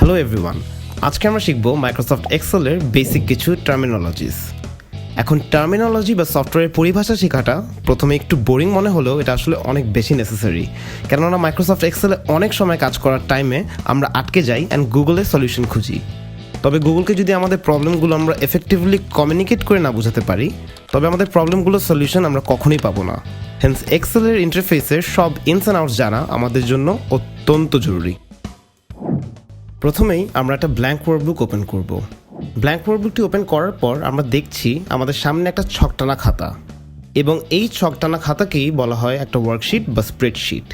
Hello everyone, আজকে আমরা শিখব মাইক্রোসফট এক্সেলের বেসিক কিছু টার্মিনোলজিস এখন টার্মিনোলজি বা সফটওয়্যারের পরিভাষা শেখাটা প্রথমে একটু বোরিং মনে হলেও এটা আসলে অনেক বেশি নেসেসারি কেননা মাইক্রোসফট এক্সেলে অনেক সময় কাজ করার টাইমে আমরা আটকে যাই অ্যান্ড গুগলে সলিউশন খুঁজি। তবে গুগলকে যদি আমাদের প্রবলেমগুলো আমরা এফেক্টিভলি কমিউনিকেট করে না বোঝাতে পারি, তবে আমাদের প্রবলেমগুলোর সলিউশন আমরা কখনোই পাবো না। হেন্স এক্সেলের ইন্টারফেসের সব ইনস অ্যান্ড আউটস জানা আমাদের জন্য অত্যন্ত জরুরি। প্রথমেই আমরা একটা ব্ল্যাঙ্ক ওয়ার্কবুক ওপেন করব। ব্ল্যাঙ্ক ওয়ার্কবুকটি ওপেন করার পর আমরা দেখছি আমাদের সামনে একটা ছকটানা খাতা এবং এই ছকটানা খাতাকেই বলা হয় একটা ওয়ার্কশিট বা স্প্রেডশিট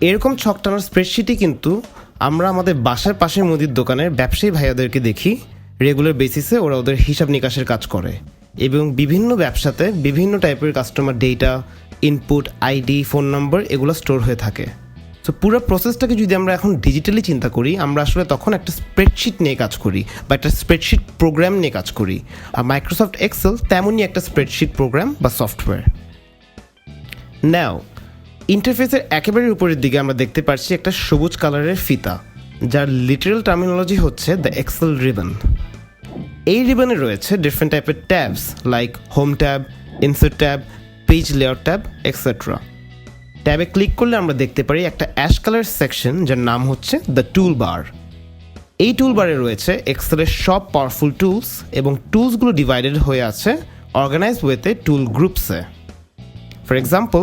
এরকম ছকটানার স্প্রেডশিটই কিন্তু আমরা আমাদের বাসার পাশের মুদির দোকানের ব্যবসায়ী ভাইয়াদেরকে দেখি রেগুলার বেসিসে ওরা ওদের হিসাব নিকাশের কাজ করে এবং বিভিন্ন ব্যবসাতে বিভিন্ন টাইপের customer data input ID phone number এগুলো স্টোর হয়ে থাকে। তো পুরো প্রসেসটাকে যদি আমরা এখন ডিজিটালি চিন্তা করি, আমরা আসলে তখন একটা স্প্রেডশিট নিয়ে কাজ করি বা একটা স্প্রেডশিট প্রোগ্রাম নিয়ে কাজ করি। আর মাইক্রোসফট এক্সেল তেমনই একটা স্প্রেডশিট প্রোগ্রাম বা সফটওয়্যার নাও ইন্টারফেসের একেবারে উপরের দিকে আমরা দেখতে পাচ্ছি একটা সবুজ কালারের ফিতা, যার লিটারাল টার্মিনোলজি হচ্ছে দ্য এক্সেল রিবন এই রিবনে রয়েছে ডিফারেন্ট টাইপের tabs like home tab insert tab page layer tab etcetera ট্যাবে ক্লিক করলে আমরা দেখতে পারি একটা অ্যাশ কালার সেকশন, যার নাম হচ্ছে দ্য টুল বার এই টুল বারে রয়েছে এক্সেলের সব পাওয়ারফুল টুলস এবং টুলসগুলো ডিভাইডেড হয়ে আছে অর্গানাইজ ওয়েতে টুল গ্রুপসে ফর এক্সাম্পল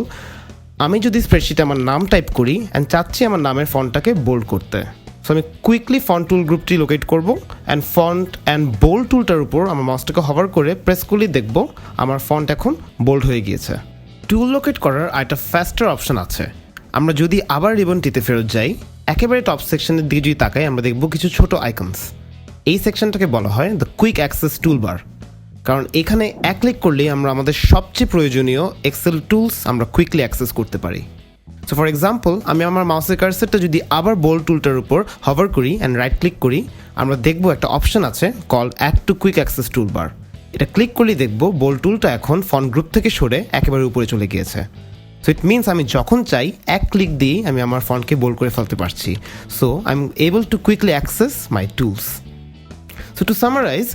আমি যদি স্প্রেডশিটে আমার নাম টাইপ করি অ্যান্ড চাচ্ছি আমার নামের ফন্টটাকে বোল্ড করতে। সো আমি কুইকলি ফন্ট টুল গ্রুপটি লোকেট করব অ্যান্ড ফন্ট অ্যান্ড বোল্ড টুলটার উপর আমার মাউসটাকে হভার করে প্রেস করলেই দেখব আমার ফন্ট এখন বোল্ড হয়ে গিয়েছে। টুল লোকেট করার আরেকটা ফাস্টার অপশন আছে। আমরা যদি আবার রিবনটিতে ফেরত যাই, একেবারে টপ সেকশনের দিকে যদি তাকাই, আমরা দেখব কিছু ছোট আইকনস এই সেকশনটাকে বলা হয় the quick access tool bar কারণ এখানে এক ক্লিক করলেই আমরা আমাদের সবচেয়ে প্রয়োজনীয় এক্সেল টুলস আমরা কুইকলি অ্যাক্সেস করতে পারি। সো ফর এক্সাম্পল আমি আমার মাউসের কার্সারটা যদি আবার বোল্ড টুলটার উপর হভার করি অ্যান্ড রাইট ক্লিক করি, আমরা দেখব একটা অপশন আছে call add to quick access tool bar এটা ক্লিক করলেই দেখব বোল্ড টুলটা এখন ফন্ট গ্রুপ থেকে সরে একেবারে উপরে চলে গিয়েছে। সো ইট মিনস আমি যখন চাই, এক ক্লিক দিয়েই আমি আমার ফন্টকে বোল করে ফেলতে পারছি। So I am able to quickly access my tools so to summarize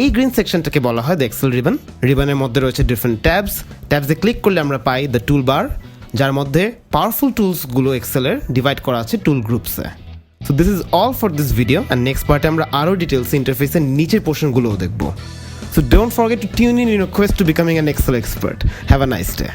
এই গ্রিন সেকশনটাকে বলা হয় দ্য এক্সেল রিবন রিবনের মধ্যে রয়েছে ডিফারেন্ট ট্যাবস ট্যাবসে ক্লিক করলে আমরা পাই দ্য টুল বার যার মধ্যে পাওয়ারফুল টুলসগুলো এক্সেলের ডিভাইড করা আছে tool গ্রুপসে so this is all for this video and next পার্টে আমরা আরও ডিটেলস ইন্টারফেসের নিচের পোর্শনগুলোও দেখব। So don't forget to tune in in your quest to becoming an Excel expert. Have a nice day.